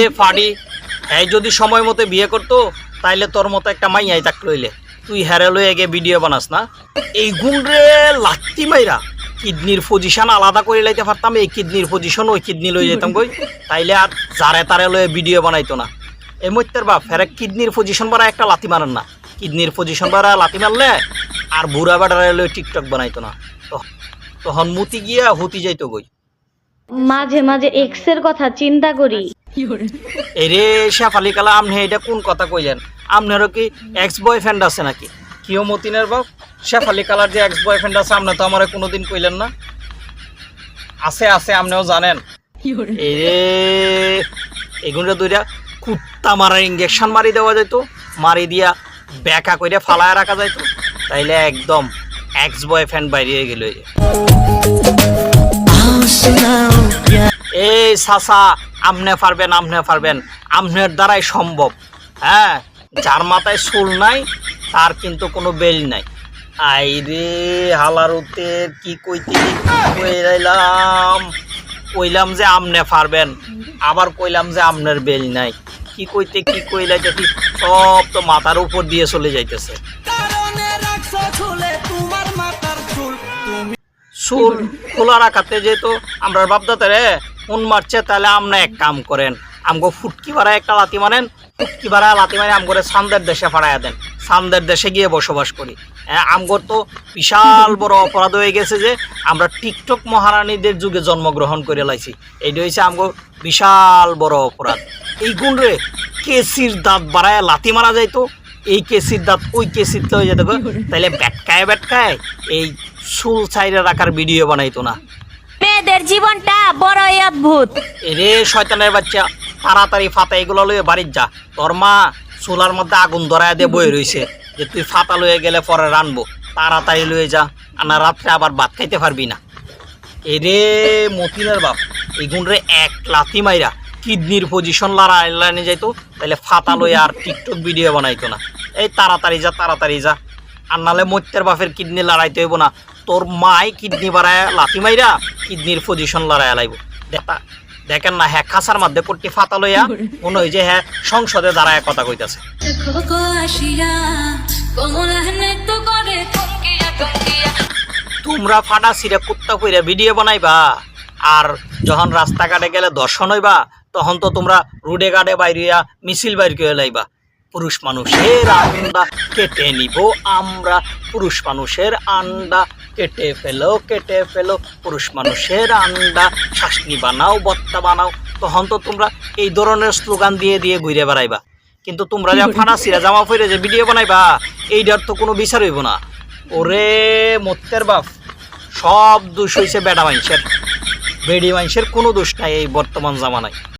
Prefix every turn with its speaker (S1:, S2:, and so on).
S1: এ ফাড়ি, এই যদি সময় মতো বিয়ে করতো, তাইলে তোর মতো একটা মাইয়াই তাক লইলে তুই হেরে লয়ে গে ভিডিও বানাস না? এই গুণ রে লাত্তি মাইরা কিডনির পজিশন আলাদা করে লাইতে পারতাম, এই কিডনির পজিশন ওই কিডনি লই যেতাম কই। তাইলে আর জারে তারে লয়ে ভিডিও বানাইতো না। এই মত্যের বাপ ফেরে কিডনির পজিশন বাড়া একটা লাতি মারেন না। কিডনির পজিশন বাড়া লাতি মারলে আর বুড়া বেড়ারে লয়ে টিকটক বানাইতো না। তখন মুতি গিয়া হুতি যাইতো গই
S2: মাঝে মাঝে এক্সের কথা চিন্তা করি।
S1: এই রে শেফালি কালা আপনি এটা কোন কথা কইলেন? আপনারও কি এক্স বয়ফ্রেন্ড আছে নাকি? কিও মতিনের বাপ? শেফালি কালার যে এক্স বয়ফ্রেন্ড আছে আপনি তো আমার কোনোদিন কইলেন না। আছে আছে আপনিও জানেন। এই রে এগুলো দুইটা কুত্তা মারার ইঞ্জেকশন মারি দেওয়া যেত মারি দিয়া ব্যাকা কইরা ফালায় রাখা যাইতো। তাইলে একদম এক্স বয়ফ্রেন্ড বাইরে গেল এই সাসা, আমনে পারবেন আমনে পারবেন। আমনের দ্বারাই সম্ভব হ্যাঁ? যার মাথায় চুল নাই, তার কিন্তু কোনো বেল নাই। আই রে হালারুতে কি কইতে কইলাম কইলাম যে আমনে পারবেন, আবার কইলাম যে আমনের বেল নাই। কি কইতে কি কইলাই দেখি সব তো মাথার উপর দিয়ে চলে যাইতেছে। চুল খোলা রাখাতে যেহেতু আমরা বাপদাতে রে মন মারছে? তাহলে আপনি এক কাম করেন। আমগো ফুটকি ভাড়া একটা লাতি মারেন। ফুটকি ভাড়া লাতি মানে আমগরে সান্দের দেশে ফাড়াইয়া দেন। সান্দের দেশে গিয়ে বসবাস করি। আমগর তো বিশাল বড় অপরাধ হয়ে গেছে যে, আমরা টিকটক মহারানীদের যুগে জন্মগ্রহণ করে লাইছি। এইটা হয়েছে আমগো বিশাল বড় অপরাধ। এই গুণ রে কেসির দাঁত বাড়ায় লাতি মারা যাইতো। এই কেসির দাঁত ওই কেসির হয়ে যেত গো। তাহলে ব্যাটকায় ব্যাটকায় এই সুল সাইডে রাখার ভিডিও বানাইতো না।
S2: মেয়েদের জীবনটা বড়ই অদ্ভুত।
S1: রে শয়তানের বাচ্চা তাড়াতাড়ি ফাতা এগুলো লয়ে বাড়ির যা। তোর মা চুলার মধ্যে আগুন ধরায় দিয়ে বয়ে রইছে যে তুই ফাতা লয়ে গেলে পরে রানবো। তাড়াতাড়ি লয়ে যা আনা রাত্রে আবার ভাত খাইতে পারবি না। এরে মতিনের বাপ এগুন রে এক লাথি মাইরা কিডনির পজিশন লারা লাইনে যাইতো তাহলে ফাতা লয়ে আর টিকটক ভিডিও বানাইতো না। এই তাড়াতাড়ি যা তাড়াতাড়ি যা। আর নালে মত্যের বাপের কিডনি লড়াইতে হইব না। তোর মাই কিডনি বাড়ায় লাথি মাইরা কিডনির পজিশন লড়াই লাইব। দেখা দেখেন না হ্যাঁ খাসার মধ্যে কোটি ফাতা লইয়া মনে হয় যে হ্যাঁ সংসদে দাঁড়ায় কথা কইতাছে। তোমরা ফাটা সিরে কুত্তা কইরা ভিডিও বানাইবা। আর যখন রাস্তাঘাটে গেলে দর্শন হইবা তখন তো তোমরা রোডে ঘাটে বাইরিয়া মিছিল বাইর করে লাইবা। পুরুষ মানুষের আন্ডা কেটে নিব আমরা। পুরুষ মানুষের আন্ডা কেটে ফেলো কেটে ফেলো। পুরুষ মানুষের আন্ডা, শাসনি বানাও, বত্তা বানাও। তখন তো তোমরা এই ধরনের স্লোগান দিয়ে দিয়ে ঘুরে বেড়াইবা। কিন্তু তোমরা যা ফানাসিরা জামা ফিরে যে ভিডিও বানাইবা এইটার তো কোনো বিচার হইব না। ওরে মত্তের বাপ, সব দোষ হইছে বেডা মানুষের। বেডি মানুষের কোনো দোষ নাই এই বর্তমান জামানায়।